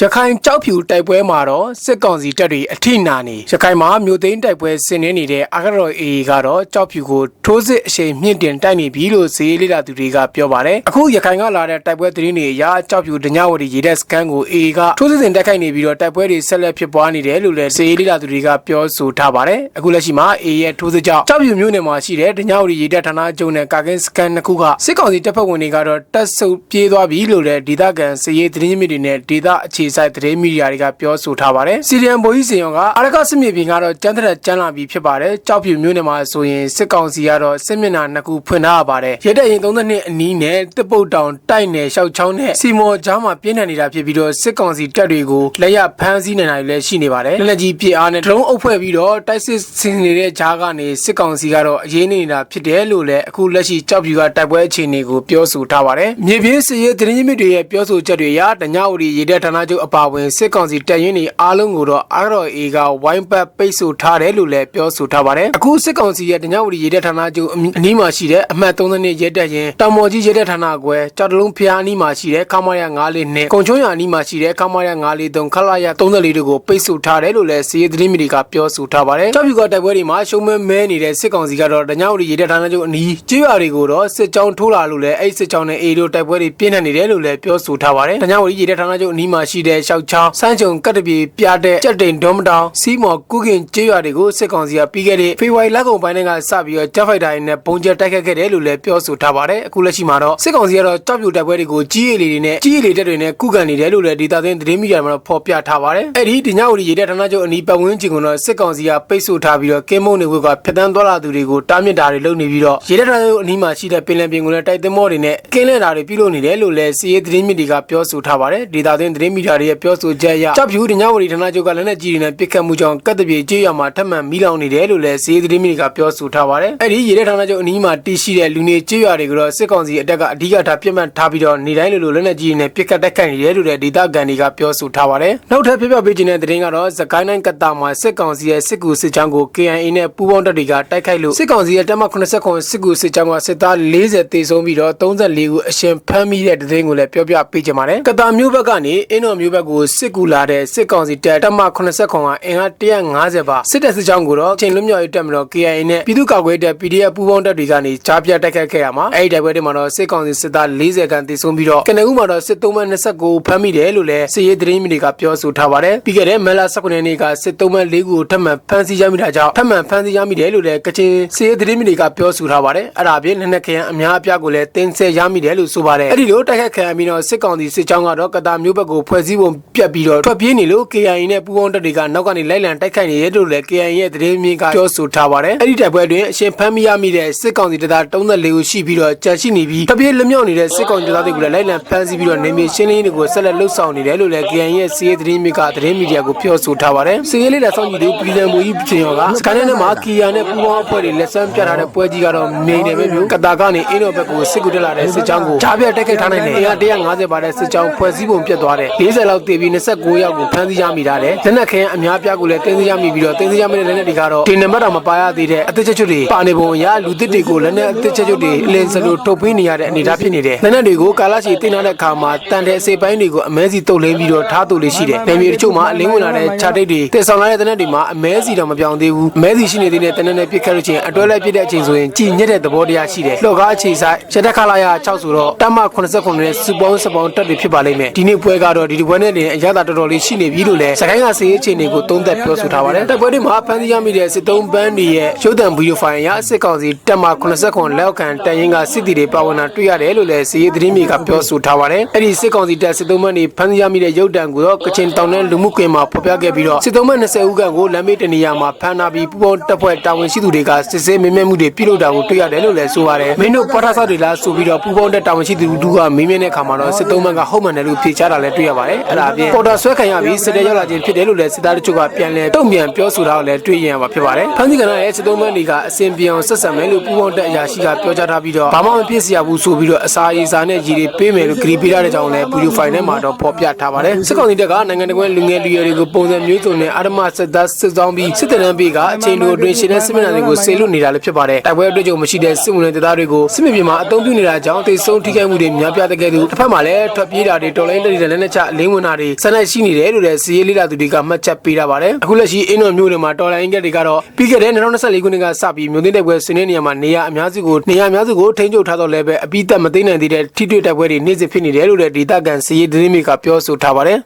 ရခိုင်ကြောက်ဖြူတိုက်ပွဲမှာတော့စစ်ကောင်စီတပ်တွေအထိနာနေရခိုင်မှာမြို့သိမ်းတိုက်ပွဲဆင်နွှဲနေတဲ့အာဂရော်အေကတော့ကြောက်ဖြူကိုထိုးစစ်အရှိန်မြင့်တင်တိုက်နေပြီလို့ဇေယျလိလာသူတွေကပြောပါတယ်အခုရခိုင်ကလာတဲ့တိုက်ပွဲသတင်းတွေအရကြောက်ဖြူဒညဝတီရေတပ်စခန်းကိုအေကထိုးစစ်တင်တိုက်ခိုက်နေပြီးတော့တိုက်ပွဲတွေဆက်လက်ဖြစ်ပွားနေတယ်လို့လည်းဇေယျလိလာသူတွေကပြောဆိုထားပါတယ်အခုလက်ရှိမှာအေရဲ့ထိုးစစ်ကြောင့်ကြောက်ဖြူမြို့နယ်မှာရှိတဲ့ဒညဝတီရေတပ်ဌာနချုပ်နဲ့ကာကင်းစခန်းနှစ်ခုကစစ်ကောင်စီတပ်ဖွဲ့ဝင်တွေကတော့တပ်ဆုပ်ပြေးသွားပြီလို့လည်းဒေသခံစည်ရေးသတင်းမြစ်တွေနဲ့ဒေသအခြေစိုက်သတင်းမီဒီယာတွေကပြောဆိုထားပါတယ်စီရီယန်ဘိုးကြီးစင်ရောကအာရကစစ်မြေပြင်ကတော့ကျန်းတဲ့ကျန်းလာပြီဖြစ်ပါတယ်ကြောက်ဖြူမြို့နယ်မှာဆိုရင်စစ်ကောင်စီကတော့စစ်မျက်နှာနှစ်ခုဖွင့်ထားရပါတယ်ရဲတပ်ရင်32အနီးနဲ့တစ်ပုတ်တောင်တိုက်နယ်ရှောက်ချောင်းနဲ့စီမော်ကြားမှာပြင်းထန်နေတာဖြစ်ပြီးတော့စစ်ကောင်စီတပ်တွေကိုလက်ရဖမ်းဆီးနေတာတွေလည်းရှိနေပါတယ်လက်လက်ကြီးပြစ်အားနဲ့ဒရုန်းအုပ်ဖွဲ့ပြီးတော့တိုက်စစ်ဆင်နေတဲ့ကြားကနေစစ်ကောင်စီကတော့အရေးနေတာဖြစ်တယ်လို့လည်းအခုလက်ရှိကြောက်ဖြူကတိုက်ပွဲအခြေအနေကိုပြောဆိုထားပါတယ်မြေပြင်စစ်ရေးသတင်းမြစ်တွေရဲ့ပြောဆိုချက်တွေအရတညဝတီရေတပ်ဌာနချုပ်အပါအဝင်စစ်ကောင်စီတပ်ရင်းတွေအားလုံးကိုတော့အာရော်အေကဝိုင်းပတ်ပိတ်ဆို့ထားတယ်လို့လည်းပြောဆိုထားပါတယ်အခုစစ်ကောင်စီရဲ့တညဝတီရေတပ်ဌာနချုပ်အနီးမှာရှိတဲ့အမှတ်32ရဲတပ်ရင်းတောင်မော်ကြီးရဲတပ်ဌာနကွယ်ကြောက်တလုံးဖျားအနီးမှာရှိတဲ့ခမာရ9နဲ့ကုံချုံးရအနီးမှာရှိတဲ့ခမာရ943ခလာရ34တို့ကိုပိတ်ဆို့ထားတယ်လို့လည်းစီရေးသတင်းမီဒီကပြောဆိုထားပါတယ်ကြောက်ဖြူကတိုက်ပွဲတွေမှာရှုံးမဲမဲနေတဲ့စစ်ကောင်စီကတော့တညဝတီရေတပ်ဌာနချုပ်အနီးကျေးရွာတွေကိုတော့စစ်ကြောင်းထိုးလာလို့လည်းအဲ့စစ်ကြောင်းနဲ့အေတို့တိုက်ပွဲတွေပြင်းထန်နေတယ်လို့လည်းပြောဆိုထားပါတယ်တညဝတီရေတပ်ဌာနချုပ်အနီးမှာရှိတဲ့ရှောက်ချောင်းစမ်းချုံကတ်တပြေပြတဲ့ကြက်တိန်ဒုံမတောင်စီးမော်ကုခင်ကျေးရွာတွေကိုစစ်ကောင်စီကပြီးခဲ့တဲ့ဖေဖော်ဝါရီလကုန်ပိုင်းကစပြီးတော့ဂျက်ဖိုက်တာတွေနဲ့ပုံကျတိုက်ခတ်ခဲ့တယ်လို့လည်းပြောဆိုထားပါတယ်အခုလက်ရှိမှာတော့စစ်ကောင်စီကတော့တောက်ပြိုတိုက်ပွဲတွေကိုကြီးရည်တွေနဲ့ကြီးရည်တွေတက်တွေနဲ့ကုကန်နေတယ်လို့လည်းဒေတာသင်းသတင်းမီဒီယာမှာဖော်ပြထားပါတယ်အဲ့ဒီဒီညဝတီရေတပ်ဌာနချုပ်အနီးပတ်ဝန်းကျင်ကတော့စစ်ကောင်စီကပိတ်ဆို့ထားပြီးတော့ကင်းမုံတွေကဖျက်တမ်းသွားလာသူတွေကိုတားမြစ်တာတွေလုပ်နေပြီးတော့ရေတပ်ဌာနချုပ်အနီးမှာရှိတဲ့ပင်လယ်ပြင်ကိုလည်းတိုက်သင်းမောတွေနဲ့ကင်းလဲတာတွေပြုလုပ်နေတယ်လို့လည်းစီရေးသတင်းမီဒီယာကပြောဆိုထားပါတယ်ဒေတာသင်းသတင်းမီဒီယာတွေရဲ့ပြောဆိုချက်အရကြောက်ဖြူဒီညဝတီဌာနချုပ်ကလည်းနဲ့ကြီးတွေနဲ့ပြစ်ခတ်မှုကြောင့်ကတ်တပြေကျေးရွာမှာထပ်မံမီးလောင်နေတယ်လို့လည်းစီရေးသတင်းမီဒီယာကပြောဆိုထားပါတယ်အဲ့ဒီရေတပ်ဌာနချုပ်အနီးမှာတည်ရှိတဲ့လူနေကျေးရွာတွေကိုတော့စစ်ကောင်စီအတက်ကအဓိကထားပြစ်မှတ်ထားပြီးတော့နေတိုင်းလိုလိုလက်နက်ကြီးတွေနဲ့ပြစ်ခတ်တိုက်ခိုက်နေတယ်လို့လည်းဒေသခံတွေကပြောဆိုထားပါတယ်နောက်ထပ်ပြပြပေးခြင်းတဲ့သတင်းကတော့စကိုင်းတိုင်းကတာမှာစစ်ကောင်စီရဲ့စစ်ကူစစ်ကြောင်းကို KIA နဲ့ပူးပေါင်းတပ်တွေကတိုက်ခိုက်လို့စစ်ကောင်စီရဲ့တပ်မ89စစ်ကူစစ်ကြောင်းကစစ်သား40တေဆုံးပြီးတော့34ဦးအရှင်ဖမ်းမိတဲ့သတင်းကိုလည်းပြောပြပေးကြပါတယ်ကတာမျိုးဘက်ကနေအင်းတော်မျိုးဘက်ကိုစစ်ကူလာတဲ့စစ်ကောင်စီတပ်တပ်မ89ကအင်အား150ပါစစ်တပ်စစ်ကြောင်းကိုတော့ချိန်လွတ်မြောက်ရေးတပ်မတော် KIA နဲ့ပြည်သူ့ကာကွယ်တပ် PDF ပူးပေါင်းတပ်တွေကနေကြားပြတိုက်ခိုက်ခဲ့ရမှာအဲ့ဒီတိုက်ပွဲတွေမှာတော့စစ်ကောင်စီစစ်သား40ခန့်တေဆုံးပြီးတော့ကနဦးမှာတော့စစ်သုံးမ29ဖမ်းမိတယ်လို့လည်းစစ်ရေးသတင်းမီဒီကပြောဆိုထားပါတယ်ပြီးခဲ့တဲ့မလ19ရက်နေ့ကစစ်သုံးမ4ခုကိုထပ်မံဖမ်းဆီးရမိတာကြောင့်ထပ်မံဖမ်းဆီးရမိတယ်လို့လည်းကချင်စစ်ရေးသတင်းမီဒီကပြောဆိုထားပါတယ်အဲ့ဒါအပြင်လက်နက်ခဲယံအများအပြားကိုလည်းတင်းဆဲရမိတယ်လို့ဆိုပါတယ်အဲ့ဒီလိုတိုက်ခတ်ခံရပြီးတော့စစ်ကောင်စီစစ်ကြောင်းကတော့ကတာမျိုးဘက်ကိုဖွဲ့စည်းပုံပြတ်ပြီးတော့ထွက်ပြေးနေလို့ KIA နဲ့ပူးပေါင်းတပ်တွေကနောက်ကနေလိုက်လံတိုက်ခိုက်နေတယ်လို့လည်း KIA ရဲ့သတင်းမြင်ကပြောဆိုထားပါတယ်အဲ့ဒီတိုက်ပွဲတွင်အရှင်ဖမ်းမိရမိတဲ့စစ်ကောင်စီတပ်သား34ဦးရှိပြီးတော့ကြာရှိနေပြီးတပြေးလွမြောက်နေတဲ့စစ်ကောင်စီတပ်သားတွေကိုလည်းလိုက်လံဖမ်းဆီးပြီးတော့နေမြေရှင်းလင်းရေးတွေကိုဆက်လက်လှုပ်ဆောင်နေတယ်လို့လည်း KIA ရဲ့စီးရေးသတင်းမြင်ကသတင်းမီဒီယာကိုပြောဆိုထားပါတယ်စီးရေးလေးလက်ဆောင်ကြည့်သူပြည်သူမူကြီးပြင်ရောကစကန်နဲ့မှာကီယာနဲ့ပူးပေါင်းအဖွဲ့တွေလက်ဆန်းပြထားတဲ့ပွဲကြီးကတော့မိန်တယ်ပဲမျိုးကတာကနေအင်းတော်ဘက်ကိုစစ်ကူတက်လာတဲ့စစ်ကြောင်းကိုကြားပြတက်ခဲ့ထားနိုင်တယ်အင်အား150ပါတဲ့စစ်ကြောင်းဖွဲ့စည်းပုံပြတ်သွားတယ်40လောက်တည်ပြီး29ယောက်ကိုဖမ်းဆီးရမိထားတယ်လက်နက်ခဲအများပြားကိုလည်းတင်းစီရမိပြီးတော့တင်းစီရမိတဲ့လက်နက်တွေကတော့ဒီနံပါတ်တော့မပါရသေးတဲ့အသက်ချက်ချွတ်တွေပါနေပုံအရလူသစ်တွေကိုလက်နက်အသက်ချက်ချွတ်တွေအလင်းစလိုထုတ်ပေးနေရတဲ့အနေအထားဖြစ်နေတယ်လက်နက်တွေကိုကာလရှည်တင်ထားတဲ့အခါမှာတန်တဲ့အစိပ်ပိုင်းတွေကိုအမဲစီတုတ်လင်းပြီးတော့ထားတူလေးရှိတယ်။နယ်မြေတချို့မှာအလင်းဝင်လာတဲ့ခြာတိတ်တွေတက်ဆောင်လာတဲ့တနက်တွေမှာအမဲစီတော့မပြောင်းသေးဘူး။အမဲစီရှိနေသေးတဲ့တနက်နဲ့ပြစ်ခတ်လို့ချင်းအတွဲလိုက်ပြစ်တဲ့အချိန်ဆိုရင်ကြည်ညက်တဲ့သဘောတရားရှိတယ်။လော့ကားအခြေဆိုင်ရတက်ခလာရ6ဆိုတော့တမ89နဲ့စူပေါင်းစပေါင်းတက်တွေဖြစ်ပါလိမ့်မယ်။ဒီနေ့ပွဲကတော့ဒီဒီပွဲနဲ့တင်အရသာတော်တော်လေးရှိနေပြီလို့လည်းစကိုင်းကစီးအခြေအနေကိုသုံးသပ်ပြောဆိုထားပါတယ်။တိုက်ပွဲတွေမှာဖန်စီရမိတဲ့စစ်သုံးပန်းတွေရဲ့ရုပ်သံဗီဒီယိုဖိုင်ရစစ်ကောင်စီတက်မ89လက်အောက်ခံတန်ရင်ကစစ်တီတွေပါဝင်တာတွေ့ရတယ်လို့လည်းစီးရေးသတင်းမြေကပြောဆိုထားပါတယ်။အဲ့ဒီစစ်ကောင်စီတက်စစ်သုံးပန်းတွေဖန်စီရမိတဲ့ရုပ်တံကိုတော့ကချင်တောင်နဲ့လူမှုကွန်မှာဖော်ပြခဲ့ပြီးတော့စစ်သုံးပန်း20ဦးခန့်ကိုလမ်းမေးတနေရာမှာဖမ်းနာပြီးပူပေါင်းတပ်ဖွဲ့တာဝန်ရှိသူတွေကစစ်ဆေးမင်းမဲမှုတွေပြုလုပ်တာကိုတွေ့ရတယ်လို့လည်းဆိုပါတယ်။မင်းတို့ပေါ်ထဆောက်တွေလားဆိုပြီးတော့ပူပေါင်းတပ်တာဝန်ရှိသူတို့ကမင်းမဲတဲ့အခါမှာတော့စစ်သုံးပန်းကဟုတ်မှန်တယ်လို့ဖြေချတာလည်းတွေ့ရပါတယ်။အဲ့ဒါအပြင်ပေါ်တာဆွဲခံရပြီးစစ်တပ်ရောက်လာခြင်းဖြစ်တယ်လို့လည်းစစ်သားတို့ကပြန်လည်တုံ့ပြန်ပြောဆိုတာကိုလည်းတွေ့ရမှာဖြစ်ပါတယ်။ဖမ်းဆီးကဏ္ဍရဲ့စစ်သုံးပန်းတွေကအစဉ်ပြေအောင်ဆက်ဆံမယ်လို့ပူပေါင်းတပ်အရာရှိကပြောကြားထားပြီးတော့ဘာမှမဖြစ်စရာဘူးဆိုပြီးတော့အစာရေးစာနဲ့ရည်တွေပေးမယ်လို့ဂရီပေးထားတဲ့ကြောင်းလည်းဗီဒီယိုဖိုင်ထဲမှာတော့ဖော်ပြထားပါတယ်။စစ်ကောင်စီတပ်ကနိုင်ငံတကာလူငယ်လူရွယ်တွေကိုပုံစံမျိုးစုံနဲ့အာရမစစ်သားစစ်ဆောင်ပြီးစစ်တပ်နှံပေးကအချိန်လိုအတွင်းရှင်တဲ့စစ်မျက်နှာတွေကိုဆေလွတ်နေတာလည်းဖြစ်ပါတယ်။တိုက်ပွဲအတွက်ကြုံမရှိတဲ့စစ်မှုနဲ့တပ်သားတွေကိုစစ်မြေပြင်မှာအသုံးပြုနေတာကြောင့်တိတ်ဆုံးထိခိုက်မှုတွေများပြားတဲ့ကဲ့သို့တစ်ဖက်မှာလည်းထွက်ပြေးတာတွေတော်လိုင်းတက်တဲ့လက်နက်ချအလင်းဝင်တာတွေဆက်လက်ရှိနေတယ်လို့လည်းစီးရေးလေးလာသူတွေကမှတ်ချက်ပေးထားပါတယ်အခုလက်ရှိအင်းတော်မျိုးတွေမှာတော်လိုင်းကက်တွေကတော့ပြီးခဲ့တဲ့2024ခုနှစ်ကစပြီးမြို့သိမ်းတိုက်ပွဲဆင်နေနေရမှာနေရအများစုကိုနေရအများစုကိုထိန်းချုပ်ထားတော့လည်းပဲအပိသက်မသိနိုင်သေးတဲ့ထိတွေ့တိုက်ပွဲတွေနေ့စဉ်ဖြစ်နေတယ်လို့လည်းဒေသခံစီးရေးသတင်းတွေကပြောဆိုထားပါတယ်